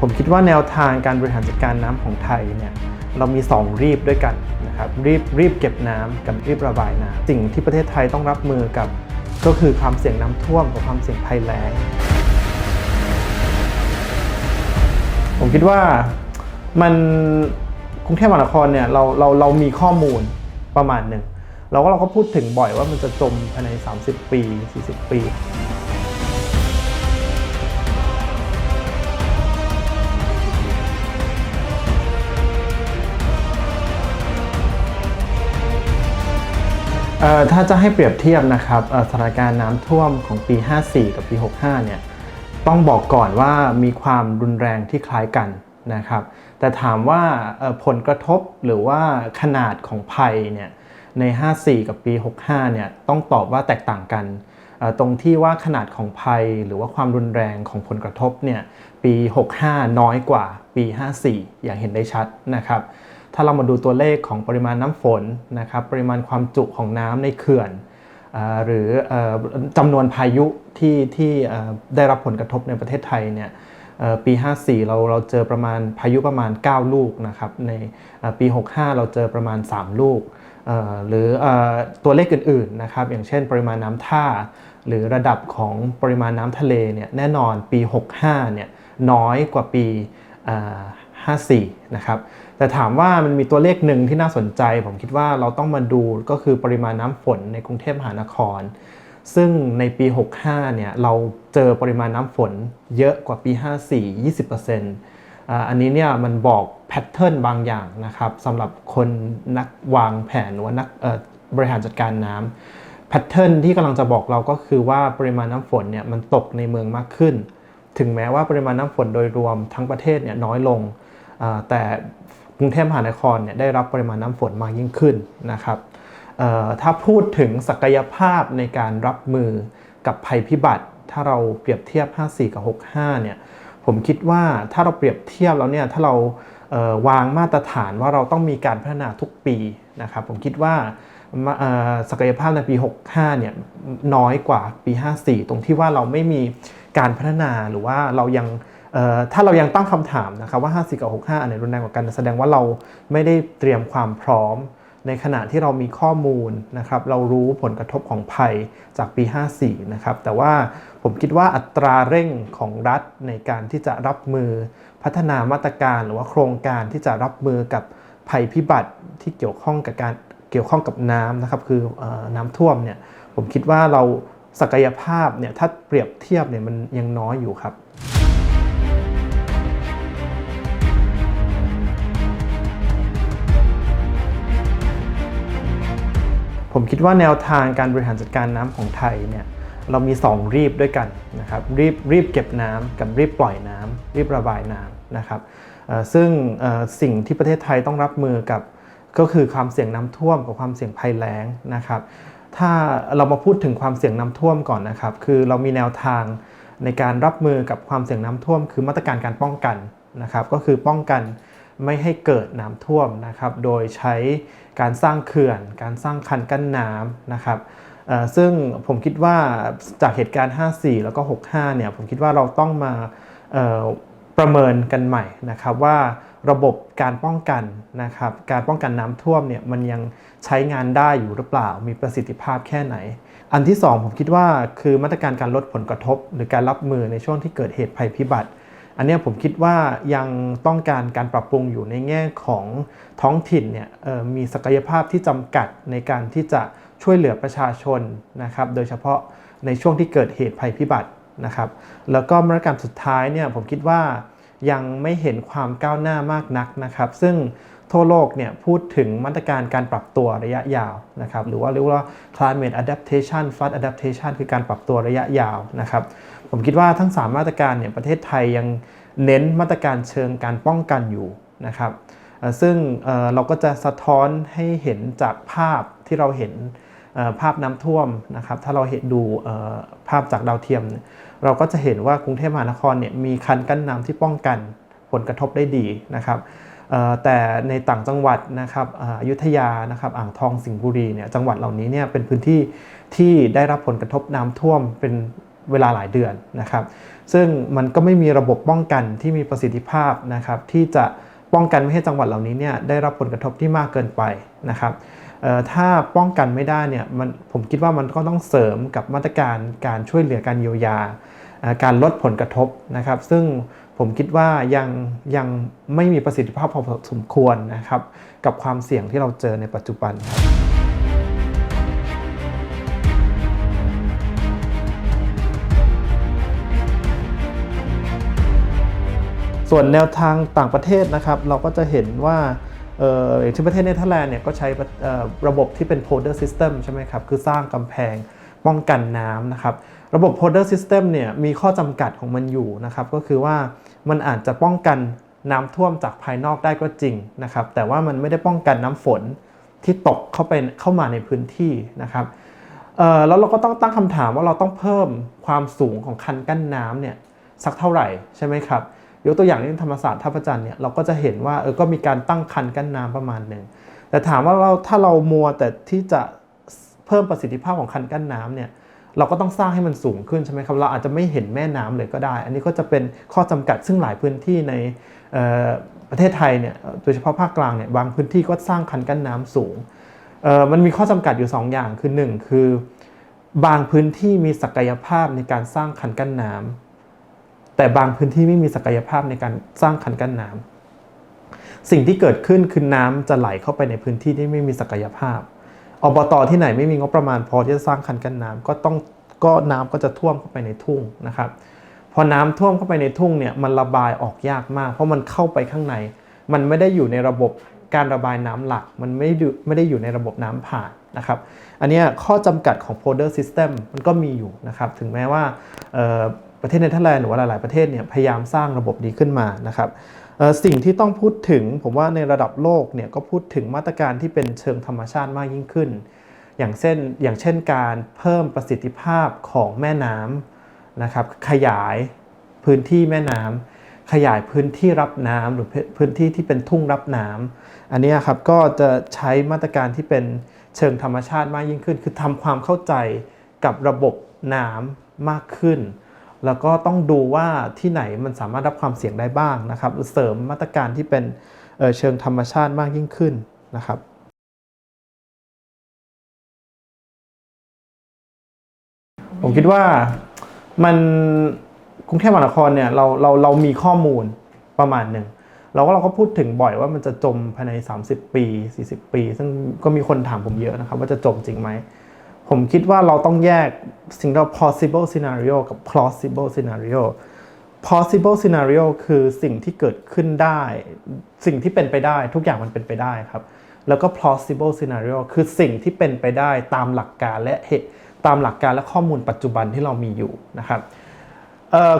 ผมคิดว่าแนวทางการบริหารจัดการน้ำของไทยเนี่ยเรามี 2 รีบด้วยกันนะครับรีบรีบเก็บน้ำกับรีบระบายน้ำสิ่งที่ประเทศไทยต้องรับมือกับก็คือความเสี่ยงน้ำท่วมกับความเสี่ยงภัยแล้ง ผมคิดว่ามันกรุงเทพมหานครเนี่ยเราเราเรามีข้อมูลประมาณหนึ่งเราก็เราก็พูดถึงบ่อยว่ามันจะจมภายใน 30 ปี 40 ปี ถ้าจะให้เปรียบเทียบนะครับสถานการณ์น้ำท่วมของปี 54 กับปี 65 เนี่ยต้องบอกก่อนว่ามีความรุนแรงที่คล้ายกันนะครับ แต่ถามว่าผลกระทบหรือว่าขนาดของภัยเนี่ยใน 54 กับปี 65 เนี่ยต้องตอบว่าแตกต่างกัน ตรงที่ว่าขนาดของภัยหรือว่าความรุนแรงของผลกระทบเนี่ยปี 65 น้อยกว่าปี 54 อย่างเห็นได้ชัดนะครับ ถ้าเรามาดูตัวเลขของปริมาณน้ำฝนนะครับปริมาณความจุของน้ำในเขื่อนอหรือออจำนวนพายุที่ที่ได้รับผลกระทบในประเทศไทยเนี่ยปี 54 เราเราเจอประมาณพายุประมาณ 9 ลูกนะครับในปี 65 เราเจอประมาณ 3 ลูก หรืออตัวเลขอื่นๆนะครับอย่างเช่นปริมาณน้ำท่า หรือระดับของปริมาณน้ำทะเลเนี่ยแน่นอนปี 65 เนี่ยน้อยกว่าปี 54นะครับแต่ถามว่ามันมีตัวเลขหนึ่งที่น่าสนใจ ผมคิดว่าเราต้องมาดูก็คือปริมาณน้ำฝนในกรุงเทพมหานคร ซึ่งในปี 65เนี่ยเราเจอปริมาณน้ำฝนเยอะกว่าปี 54 20%อันนี้เนี่ยมันบอกแพทเทิร์นบางอย่างนะครับสำหรับคนนักวางแผนหรือว่านักบริหารจัดการน้ำแพทเทิร์นที่กำลังจะบอกเราก็คือว่าปริมาณน้ำฝนเนี่ยมันตกในเมืองมากขึ้น ถึงแม้ว่าปริมาณน้ำฝนโดยรวมทั้งประเทศเนี่ยน้อยลง แต่กรุงเทพมหานครเนี่ยได้รับปริมาณน้ำฝนมากยิ่งขึ้นนะครับถ้าพูดถึงศักยภาพในการรับมือกับภัยพิบัติ ถ้าเราเปรียบเทียบ 54 กับ 65 เนี่ยผมคิดว่าถ้าเราเปรียบเทียบแล้วเนี่ยถ้าเราเวางมาตรฐานว่าเราต้องมีการพัฒนาทุกปีนะครับผมคิดว่าศักยภาพในปี 65 เนี่ยน้อยกว่าปี 54 ตรงที่ว่าเราไม่มีการพัฒนาหรือว่าเรายัง ถ้าเรายังตั้งคำถามนะครับว่า54กับ 65 อันไหนรุนแรงกว่ากัน แสดงว่าเราไม่ได้เตรียมความพร้อม ในขณะที่เรามีข้อมูลนะครับเรารู้ผลกระทบของภัยจากปี 54 นะครับแต่ว่าผมคิดว่าอัตราเร่งของรัฐในการที่จะรับมือพัฒนามาตรการหรือว่าโครงการที่จะรับมือกับภัยพิบัติที่เกี่ยวข้องกับการเกี่ยวข้องกับน้ำนะครับคือออน้ำท่วมเนี่ยผมคิดว่าเราศักยภาพเนี่ยถ้าเปรียบเทียบเนี่ยมันยังน้อยอยู่ครับ ผมคิดว่าแนวทางการบริหารจัดการน้ำของไทยเนี่ยเรามี 2 รีบด้วยกันนะครับรีบรีบเก็บน้ำกับรีบปล่อยน้ำรีบระบายน้ำนะครับซึ่งสิ่งที่ประเทศไทยต้องรับมือกับก็คือความเสี่ยงน้ำท่วมกับความเสี่ยงภัยแล้งนะครับ ถ้าเรามาพูดถึงความเสี่ยงน้ำท่วมก่อนนะครับ คือเรามีแนวทางในการรับมือกับความเสี่ยงน้ำท่วม คือมาตรการการป้องกันนะครับ ก็คือป้องกัน ไม่ให้เกิดน้ำท่วมนะครับ โดยใช้การสร้างเขื่อน การสร้างคันกั้นน้ำนะครับซึ่งผมคิดว่าจากเหตุการณ์ 54 แล้วก็ 65 เนี่ย ผมคิดว่าเราต้องมาประเมินกันใหม่นะครับว่าระบบการป้องกันนะครับการป้องกันน้ำท่วมเนี่ยมันยังใช้งานได้อยู่หรือเปล่า มีประสิทธิภาพแค่ไหน อันที่ 2 ผมคิดว่าคือมาตรการการลดผลกระทบ หรือการรับมือในช่วงที่เกิดเหตุภัยพิบัติ อันนี้ผมคิดว่ายังต้องการการปรับปรุงอยู่ในแง่ของท้องถิ่นเนี่ยมีศักยภาพที่จำกัดในการที่จะช่วยเหลือประชาชนนะครับ โดยเฉพาะในช่วงที่เกิดเหตุภัยพิบัตินะครับ แล้วก็มาตรการสุดท้ายเนี่ยผมคิดว่ายังไม่เห็นความก้าวหน้ามากนักนะครับ ซึ่งทั่วโลกเนี่ยพูดถึงมาตรการการปรับตัวระยะยาวนะครับ หรือว่าเรียกว่า climate adaptation flood adaptation คือการปรับตัวระยะยาวนะครับ ผมคิดว่าทั้ง 3 มาตรการเนี่ยประเทศไทยยังเน้นมาตรการเชิงการป้องกันอยู่นะครับซึ่งเเราก็จะสะท้อนให้เห็นจากภาพที่เราเห็นภาพน้ำท่วมนะครับถ้าเราเห็นดูภาพจากดาวเทียม เราก็จะเห็นว่ากรุงเทพมหานครเนี่ยมีคันกั้นน้ำที่ป้องกันผลกระทบได้ดีนะครับแต่ในต่างจังหวัดนะครับอยุธยานะครับอ่างทองสิงห์บุรีเนี่ยจังหวัดเหล่านี้เนี่ยเป็นพื้นที่ที่ได้รับผลกระทบน้ำท่วมเป็น เวลาหลายเดือนนะครับ ซึ่งมันก็ไม่มีระบบป้องกันที่มีประสิทธิภาพนะครับที่จะป้องกันไม่ให้จังหวัดเหล่านี้เนี่ยได้รับผลกระทบที่มากเกินไปนะครับถ้าป้องกันไม่ได้เนี่ยมันผมคิดว่ามันก็ต้องเสริมกับมาตรการการช่วยเหลือการเยียวยา การลดผลกระทบนะครับ ซึ่งผมคิดว่ายังยังไม่มีประสิทธิภาพพอสมควรนะครับ กับความเสี่ยงที่เราเจอในปัจจุบันครับ ส่วนแนวทางต่างประเทศนะครับเราก็จะเห็นว่าอย่างเช่นประเทศเนเธอร์แลนด์เนี่ยก็ใช้ระบบที่เป็น polder system ใช่ไหมครับ คือสร้างกำแพงป้องกันน้ำนะครับ ระบบ polder system เนี่ยมีข้อจำกัดของมันอยู่นะครับ ก็คือว่ามันอาจจะป้องกันน้ำท่วมจากภายนอกได้ก็จริงนะครับ แต่ว่ามันไม่ได้ป้องกันน้ำฝนที่ตกเข้าไปเข้ามาในพื้นที่นะครับแล้วเราก็ต้องตั้งคำถามว่าเราต้องเพิ่มความสูงของคันกั้นน้ำเนี่ยสักเท่าไหร่ใช่ไหมครับ ยกตัวอย่างที่ธรรมศาสตร์ท่าพระจันทร์เนี่ยเราก็จะเห็นว่าเออก็มีการตั้งคันกั้นน้ำประมาณหนึ่งแต่ถามว่าเราถ้าเรามัวแต่ที่จะเพิ่มประสิทธิภาพของคันกั้นน้ำเนี่ยเราก็ต้องสร้างให้มันสูงขึ้นใช่ไหมครับเราอาจจะไม่เห็นแม่น้ำเลยก็ได้ อันนี้ก็จะเป็นข้อจำกัดซึ่งหลายพื้นที่ในประเทศไทยเนี่ยโดยเฉพาะภาคกลางเนี่ยบางพื้นที่ก็สร้างคันกั้นน้ำสูงมันมีข้อจำกัดอยู่ 2 อย่างคือ 1 คือบางพื้นที่มีศักยภาพในการสร้างคันกั้นน้ำ แต่บางพื้นที่ไม่มีศักยภาพในการสร้างคันกั้นน้ำสิ่งที่เกิดขึ้นคือน้ำจะไหลเข้าไปในพื้นที่ที่ไม่มีศักยภาพอบตที่ไหนไม่มีงบประมาณพอที่จะสร้างคันกั้นน้ำก็ต้องก็น้ำก็จะท่วมเข้าไปในทุ่งนะครับ พอน้ำท่วมเข้าไปในทุ่งเนี่ยมันระบายออกยากมาก เพราะมันเข้าไปข้างใน มันไม่ได้อยู่ในระบบการระบายน้ำหลัก มันไม่ได้ไม่ได้อยู่ในระบบน้ำผ่านนะครับ อันนี้ข้อจำกัดของ polder system มันก็มีอยู่นะครับ ถึงแม้ว่า ประเทศเนเธอร์แลนด์หรือว่าหลาย ๆ ประเทศเนี่ยพยายามสร้างระบบนี้ขึ้นมานะครับสิ่งที่ต้องพูดถึงผมว่าในระดับโลกเนี่ยก็พูดถึงมาตรการที่เป็นเชิงธรรมชาติมากยิ่งขึ้น อย่างเช่นอย่างเช่นการเพิ่มประสิทธิภาพของแม่น้ำนะครับขยายพื้นที่แม่น้ำขยายพื้นที่รับน้ำหรือพื้นที่ที่เป็นทุ่งรับน้ำอันนี้ครับก็จะใช้มาตรการที่เป็นเชิงธรรมชาติมากยิ่งขึ้น คือทำความเข้าใจกับระบบน้ำมากขึ้น แล้วก็ต้องดูว่าที่ไหนมันสามารถรับความเสี่ยงได้บ้างนะครับ เสริมมาตรการที่เป็นเเชิงธรรมชาติมากยิ่งขึ้นนะครับผมคิดว่ามันกรุงเทพมหานครเนี่ยเราเราเรามีข้อมูลประมาณหนึ่งเราก็เราก็พูดถึงบ่อยว่ามันจะจมภายใน 30 ปี 40 ปี ซึ่งก็มีคนถามผมเยอะนะครับ ว่าจะจมจริงไหม ผมคิดว่าเราต้องแยกสิ่งที่เรา possible scenario กับ plausible scenario possible scenario คือสิ่งที่เกิดขึ้นได้ สิ่งที่เป็นไปได้ทุกอย่างมันเป็นไปได้ครับ แล้วก็ plausible scenario คือสิ่งที่เป็นไปได้ตามหลักการและเหตุตามหลักการและข้อมูลปัจจุบันที่เรามีอยู่นะครับ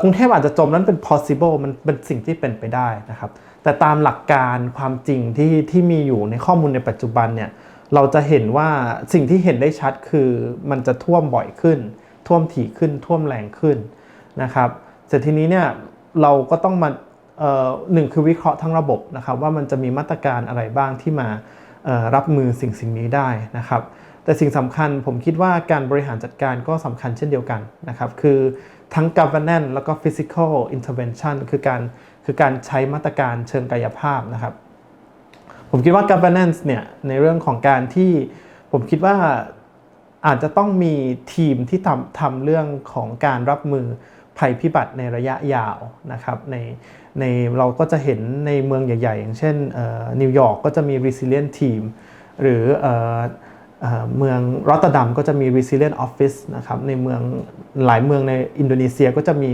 กรุงเทพอาจจะจมนั้นเป็น possible มันเป็นสิ่งที่เป็นไปได้นะครับ แต่ตามหลักการความจริงที่ที่มีอยู่ในข้อมูลในปัจจุบันเนี่ย เราจะเห็นว่าสิ่งที่เห็นได้ชัดคือมันจะท่วมบ่อยขึ้น ท่วมถี่ขึ้นท่วมแรงขึ้นนะครับเสร็จทีนี้เนี่ยเราก็ต้องมาเอ่อหนึ่งคือวิเคราะห์ทั้งระบบนะครับว่ามันจะมีมาตรการอะไรบ้างที่มารับมือสิ่งสิ่งนี้ได้นะครับแต่สิ่งสำคัญผมคิดว่าการบริหารจัดการก็สำคัญเช่นเดียวกันนะครับคือทั้ง governance แล้วก็ physical intervention คือการคือการใช้มาตรการเชิงกายภาพนะครับ ผมคิดว่า governance เนี่ยในเรื่องของการที่ผมคิดว่าอาจจะต้องมีทีมที่ทำทำเรื่องของการรับมือภัยพิบัติในระยะยาวนะครับในในเราก็จะเห็นในเมืองใหญ่ๆ อย่างเช่นนิวยอร์กก็จะมี resilient team หรือเออเออเมืองรอตเตอร์ดัมก็จะมี resilient office นะครับในเมืองหลายเมืองในอินโดนีเซียก็จะมี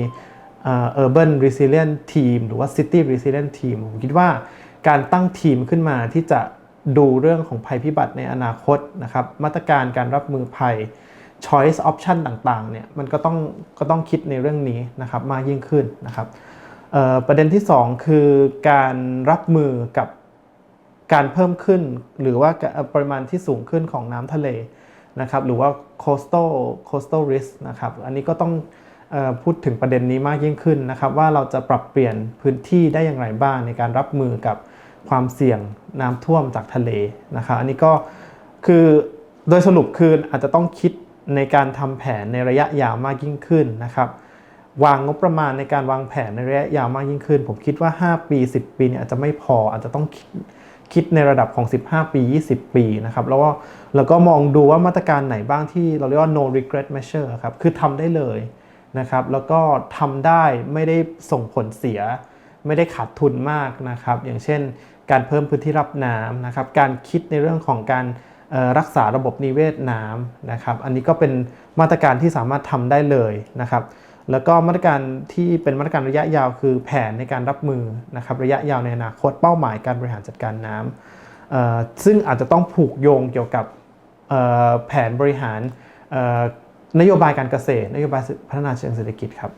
เอ่อ urban resilient team หรือว่า city resilient team ผมคิดว่า การตั้งทีมขึ้นมาที่จะดูเรื่องของภัยพิบัติในอนาคตนะครับ มาตรการการรับมือภัย choice option ต่างๆเนี่ยมันก็ต้องก็ต้องคิดในเรื่องนี้นะครับมากยิ่งขึ้นนะครับประเด็นที่ 2 คือการรับมือกับการเพิ่มขึ้น หรือว่าปริมาณที่สูงขึ้นของน้ำทะเลนะครับหรือว่า coastal coastal risk นะครับอันนี้ก็ต้องพูดถึงประเด็นนี้มากยิ่งขึ้นนะครับว่าเราจะปรับเปลี่ยนพื้นที่ได้อย่างไรบ้างในการรับมือกับ ความเสี่ยงน้ำท่วมจากทะเลนะครับอันนี้ก็คือโดยสรุปคืออาจจะต้องคิดในการทำแผนในระยะยาวมากยิ่งขึ้นนะครับวางงบประมาณในการวางแผนในระยะยาวมากยิ่งขึ้น ผมคิดว่า 5 ปี 10 ปีเนี่ยอาจจะไม่พออาจจะต้องคิดคิดในระดับของ 15 ปี 20 ปีนะครับแล้วก็แล้วก็มองดูว่ามาตรการไหนบ้างที่เราเรียกว่า no regret measure ครับคือทำได้เลยนะครับแล้วก็ทำได้ไม่ได้ส่งผลเสีย ไม่ได้ขาดทุนมากนะครับ อย่างเช่น การเพิ่มพื้นที่รับน้ำนะครับ การคิดในเรื่องของการรักษาระบบนิเวศน้ำนะครับ อันนี้ก็เป็นมาตรการที่สามารถทำได้เลยนะครับ แล้วก็มาตรการที่เป็นมาตรการระยะยาวคือแผนในการรับมือนะครับ ระยะยาวในอนาคตเป้าหมายการบริหารจัดการน้ำเอ่อซึ่งอาจจะต้องผูกโยงเกี่ยวกับแผนบริหารนโยบายการเกษตร นโยบายพัฒนาเชิงเศรษฐกิจครับ